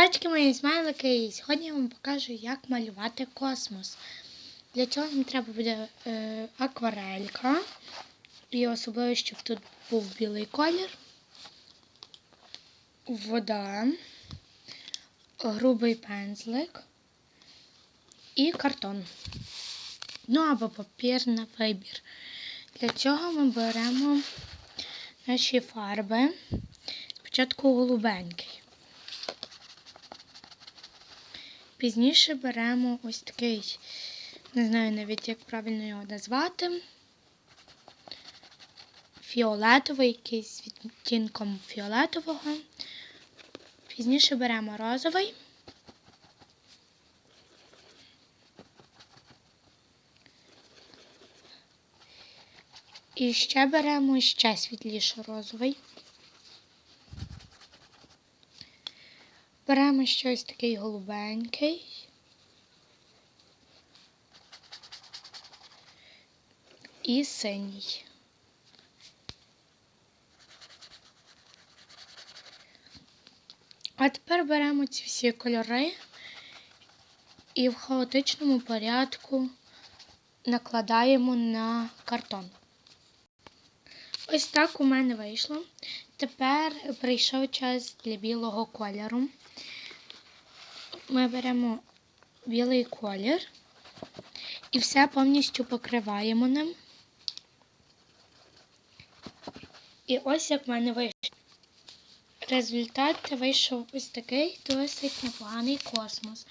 Хачки мої смайлики, і сьогодні я вам покажу, як малювати космос. Для цього нам треба буде е, акварелька. І особливо, щоб тут був білий колір, вода, грубий пензлик і картон. Ну або папір на вибір. Для цього ми беремо наші фарби. Спочатку голубенький. Пізніше беремо ось такий, не знаю навіть, як правильно його назвати. Фіолетовий, якийсь з відтінком фіолетового. Пізніше беремо розовий. І ще беремо ще світліше розовий. Беремо щось такий голубенький. І синій. А тепер беремо ці всі кольори і в хаотичному порядку накладаємо на картон. Ось так у мене вийшло. Тепер прийшов час для білого кольору. Ми беремо білий колір і все повністю покриваємо ним. І ось як в мене вийшло. Результат вийшов ось такий досить непоганий космос.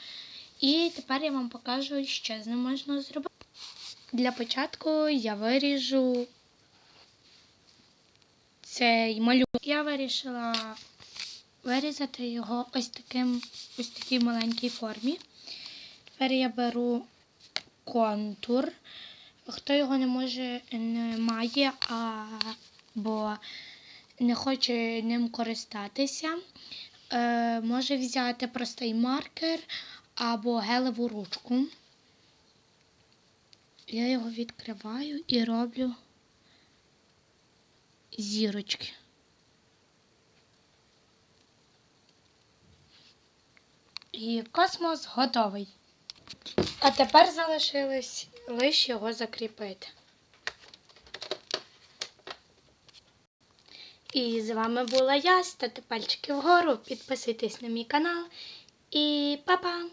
І тепер я вам покажу, що з ним можна зробити. Для початку я виріжу цей малюнок. Я вирішила вирізати його ось таким ось такій маленькій формі. Тепер я беру контур. Хто його не може, не має або не хоче ним користатися, е, може взяти простий маркер або гелеву ручку. Я його відкриваю і роблю зірочки. І космос готовий. А тепер залишилось лише його закріпити. І з вами була я. Ставте пальчики вгору, підписуйтесь на мій канал. І па-па!